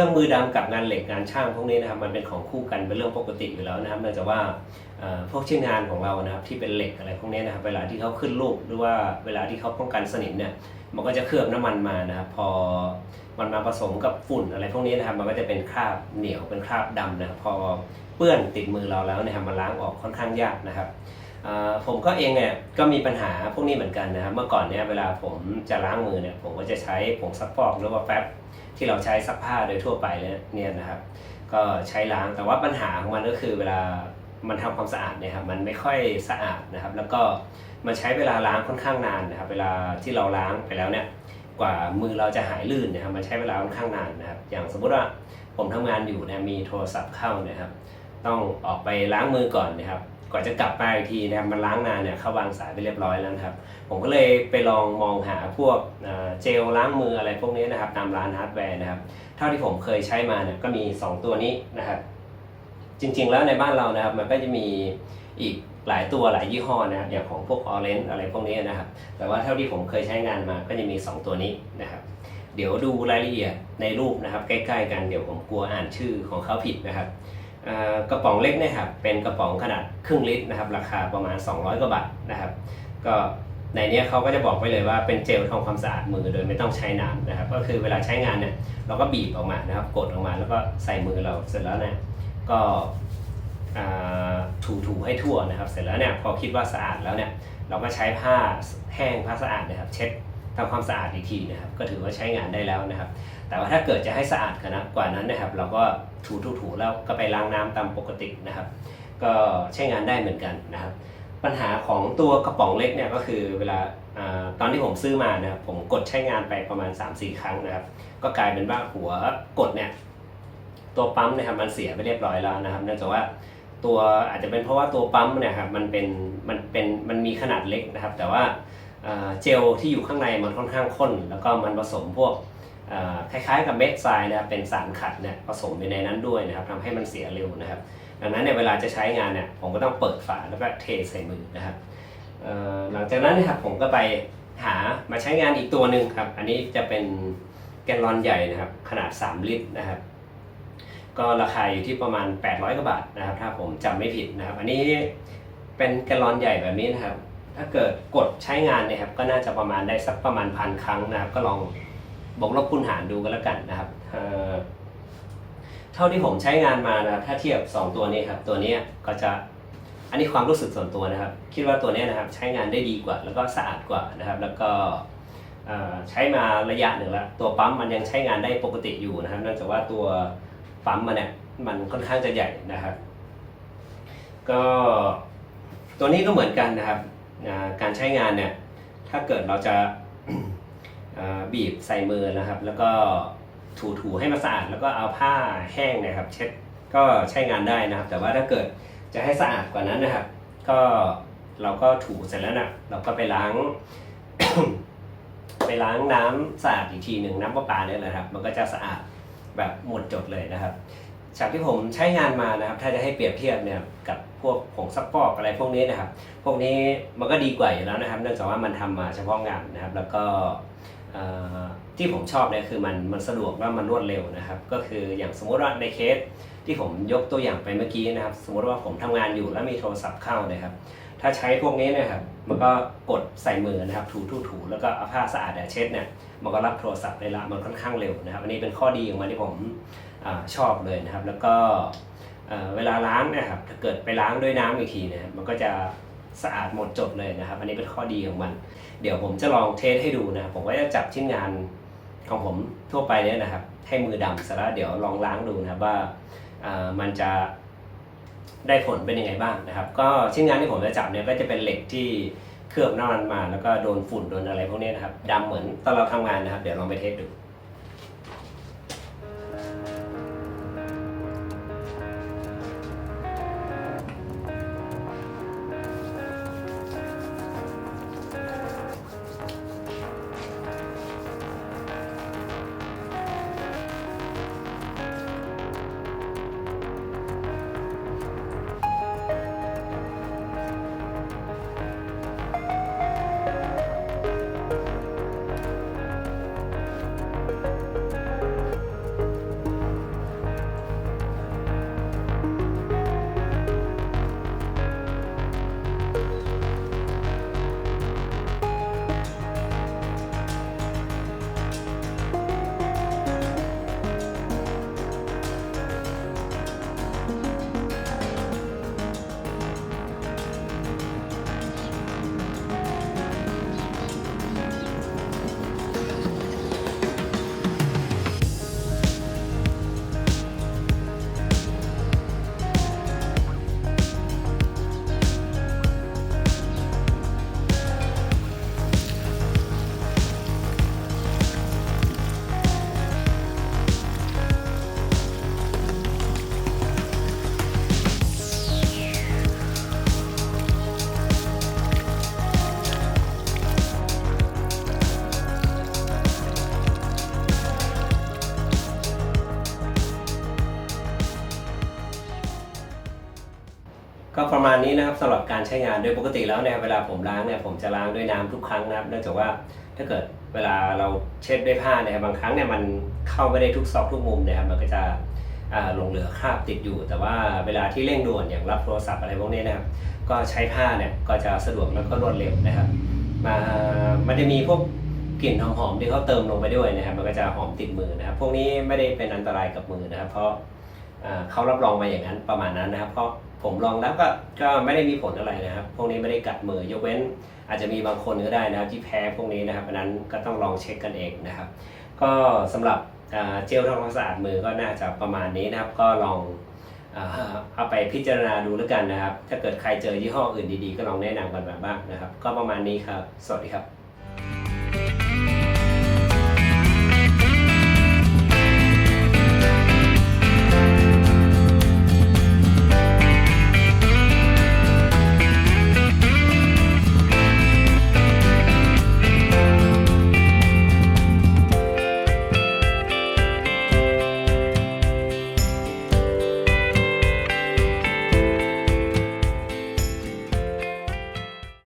รื่องมือดำกับงานเหล็กงานช่างพวกนี้นะครับมันเป็นของคู่กันเป็นเรื่องปกติอยู่แล้วนะครับเนื่องจากว่าพวกชิ้นงานของเรานะครับที่เป็นเหล็กอะไรพวกนี้นะครับเวลาที่เขาขึ้นรูปหรือว่าเวลาที่เขาป้องกันสนิมเนี่ยมันก็จะเคลือบน้ำมันมานะครับพอมันมาผสมกับฝุ่นอะไรพวกนี้นะครับมันก็จะเป็นคราบเหนียวเป็นคราบดำนะครับพอเปื้อนติดมือเราแล้วนะครับมันล้างออกค่อนข้างยากนะครับผมก็เองเนี่ยก็มีปัญหาพวกนี้เหมือนกันนะครับเมื่อก่อนเนี่ยเวลาผมจะล้างมือเนี่ยผมก็จะใช้ผงซักฟอกหรือว่าแป๊บ ที่เราใช้ซักผ้าโดยทั่วไปเนี่ยนะครับ ก็ใช้ล้างแต่ว่าปัญหาของมันก็คือเวลามันทำความสะอาดเนี่ยครับมันไม่ค่อยสะอาดนะครับ แล้วก็มันใช้เวลาล้างค่อนข้างนานนะครับ เวลาที่เราล้างไปแล้วเนี่ยกว่ามือเราจะหายลื่นนะครับมันใช้เวลาค่อนข้างนานนะครับ อย่างสมมติว่าผมทำงานอยู่เนะมีโทรศัพท์เข้าเนะครับ ต้องออกไปล้างมือก่อนนะครับ กว่าจะกลับมาอีกทีนะครับมันล้างนานเนี่ยเขาวางสายไปเรียบร้อยแล้วครับ ผมก็เลยไปลองมองหาพวกเจลล้างมืออะไรพวกนี้นะครับตามร้านฮาร์ดแวร์นะครับ เท่าที่ผมเคยใช้มาเนี่ยก็มี 2 ตัวนี้นะครับจริง ๆ แล้วในบ้านเรานะครับมันก็จะมีอีกหลายตัวหลายยี่ห้อนะครับอย่างของพวกออเรนอะไรพวกนี้นะครับ แต่ว่าเท่าที่ผมเคยใช้งานมาก็จะมี 2 ตัวนี้นะครับ เดี๋ยวดูรายละเอียดในรูปนะครับ ใกล้ ๆ กันเดี๋ยวผมกลัวอ่านชื่อของเขาผิดนะครับ กระป๋องเล็กเนะครับเป็นกระป๋องขนาดครึ่งลิตรนะครับราคาประมาณ 200 กว่าบาทนะครับ ก็ในนี้เขาก็จะบอกไว้เลยว่าเป็นเจลทำความสะอาดมือโดยไม่ต้องใช้น้ำนะครับ ก็คือเวลาใช้งานเนี่ยเราก็บีบออกมานะครับ กดออกมาแล้วก็ใส่มือเราเสร็จแล้วเนี่ยก็ถูๆให้ทั่วนะครับ เสร็จแล้วเนี่ยพอคิดว่าสะอาดแล้วเนี่ยเราก็ใช้ผ้าแห้งผ้าสะอาดนะครับ เช็ดทำความสะอาดอีกทีนะครับ ก็ถือว่าใช้งานได้แล้วนะครับ แต่ว่าถ้าเกิดจะให้สะอาดกว่านะกว่านั้นนะครับ เราก็ถูๆๆแล้วก็ไปล้างน้ำตามปกตินะครับ ก็ใช้งานได้เหมือนกันนะครับ ปัญหาของตัวกระป๋องเล็กเนี่ยก็คือเวลาอตอนที่ผมซื้อมานะครับผมกดใช้งานไปประมาณ 3-4 ครั้งนะครับ ก็กลายเป็นว่าหัวกดเนี่ยตัวปั๊มนะครับมันเสียไปเรียบร้อยแล้วนะครับเนื่องจากว่าตัวอาจจะเป็นเพราะว่าตัวปั๊มเนี่ยครับมันเป็นมันเป็นมันมีขนาดเล็กนะครับ แต่ว่าเจลที่อยู่ข้างในมันค่อนข้างข้น แล้วก็มันผสมพวก คล้ายๆกับเม็ดทรายนะครับเป็นสารขัดเนี่ยผสมอยู่ในนั้นด้วยนะครับทำให้มันเสียเร็วนะครับ ดังนั้นในยเวลาจะใช้งานเนี่ยผมก็ต้องเปิดฝาแล้วก็เทใส่มือนะครับหลังจากนั้นนะครับผมก็ไปหามาใช้งานอีกตัวหนึ่งครับ อันนี้จะเป็นแกลลอนใหญ่นะครับ ขนาด 3 ลิตรนะครับ ก็ราคาอยู่ที่ประมาณ 800กว่าบาทนะครับ ถ้าผมจำไม่ผิดนะครับ อันนี้เป็นแกลลอนใหญ่แบบนี้นะครับ ถ้าเกิดกดใช้งานเนี่ยครับ ก็น่าจะประมาณได้สักประมาณพันครั้งนะครับ ก็ลอง บวกลบคูณหารดูกันแล้วกันนะครับเท่าที่ผมใช้งานมานะครับถ้าเทียบ 2 ตัวนี้ครับตัวนี้ก็จะอันนี้ความรู้สึกส่วนตัวนะครับ คิดว่าตัวนี้นะครับใช้งานได้ดีกว่า แล้วก็สะอาดกว่านะครับ แล้วก็ใช้มาระยะหนึ่งแล้วตัวปั๊มมันยังใช้งานได้ปกติอยู่นะครับเนื่องจากว่าตัวปั๊มมันเนี่ยมันค่อนข้างจะใหญ่นะครับ ก็ตัวนี้ก็เหมือนกันนะครับการใช้งานเนี่ยถ้าเกิดเราจะ บีบใส่มือนะครับ แล้วก็ถูๆให้มันสะอาดแล้วก็เอาผ้าแห้งนะครับเช็ดก็ใช้งานได้นะครับ แต่ว่าถ้าเกิดจะให้สะอาดกว่านั้นนะครับ ก็เราก็ถูเสร็จแล้วนะเราก็ไปล้าง ไปล้างน้ำสะอาดอีกทีหนึ่งน้ำประปาเนี่ยแหละครับ มันก็จะสะอาดแบบหมดจดเลยนะครับจากที่ผมใช้งานมานะครับ ถ้าจะให้เปรียบเทียบเนี่ยกับพวกผงซักฟอกอะไรพวกนี้นะครับ พวกนี้มันก็ดีกว่าอยู่แล้วนะครับ เนื่องจากว่ามันทำมาเฉพาะงานนะครับ แล้วก็ ที่ผมชอบเนี่ยคือมันมันสะดวกว่ามันรวดเร็วนะครับ ก็คืออย่างสมมติว่าในเคสที่ผมยกตัวอย่างไปเมื่อกี้นะครับ สมมติว่าผมทำงานอยู่แล้วมีโทรศัพท์เข้านะครับ ถ้าใช้พวกนี้นะครับมันก็กดใส่มือนะครับ ถูถูถูแล้วก็เอาผ้าสะอาดเนี่ยเช็ดเนี่ยมันก็รับโทรศัพท์ได้ละมันค่อนข้างเร็วนะครับ อันนี้เป็นข้อดีของมันที่ผมอชอบเลยนะครับ แล้วก็เวลาล้างนะครับถ้าเกิดไปล้างด้วยน้ำอีกทีเนะครับมันก็จะ สะอาดหมดจดเลยนะครับ อันนี้เป็นข้อดีของมัน เดี๋ยวผมจะลองเทสให้ดูนะผมก็จะจับชิ้นงานของผมทั่วไปเนี่ยนะครับ ให้มือดำเสร็จแล้วเดี๋ยวลองล้างดูนะว่าอ่ามันจะได้ผลเป็นยังไงบ้างนะครับ ก็ชิ้นงานที่ผมจะจับเนี่ยก็จะเป็นเหล็กที่เคลือบน้ำมันมา แล้วก็โดนฝุ่นโดนอะไรพวกนี้นะครับดำเหมือนตอนเราทำงานนะครับ เดี๋ยวลองไปเทสดู็ประมาณนี้นะครับสำหรับการใช้งานโดยปกติแล้วเนี่ยเวลาผมล้างเนี่ยผมจะล้างด้วยน้ำทุกครั้งนะครับเนื่องจากว่าถ้าเกิดเวลาเราเช็ดด้วยผ้าเนี่ยบางครั้งเนี่ยมันเข้าไม่ได้ทุกซอกทุกมุมนะครับมันก็จะหลงเหลือคราบติดอยู่ แต่ว่าเวลาที่เร่งด่วนอย่างรับโทรศัพท์อะไรพวกนี้นะครับ ก็ใช้ผ้าเนี่ยก็จะสะดวกแล้วก็รวดเร็วนะครับ มามันจะมีพวกกลิ่นหอมๆที่เขาเติมลงไปด้วยนะครับ มันก็จะหอมติดมือนะครับ พวกนี้ไม่ได้เป็นอันตรายกับมือนะครับ เพราะเขารับรองมาอย่างนั้นประมาณนั้นนะครับ เพราะ ผมลองแล้วก็ก็ไม่ได้มีผลอะไรนะครับ พวกนี้ไม่ได้กัดมือยกเว้น อาจจะมีบางคนก็ได้นะครับ ที่แพ้พวกนี้นะครับอันนั้นก็ต้องลองเช็คกันเองนะครับ ก็สำหรับเจลทำความสะอาดมือก็น่าจะประมาณนี้นะครับ ก็ลองเอาไปพิจารณาดูแล้วกันนะครับ ถ้าเกิดใครเจอยี่ห้ออื่นดีๆ ก็ลองแนะนำกันมาบ้างนะครับ ก็ประมาณนี้ครับ สวัสดีครับ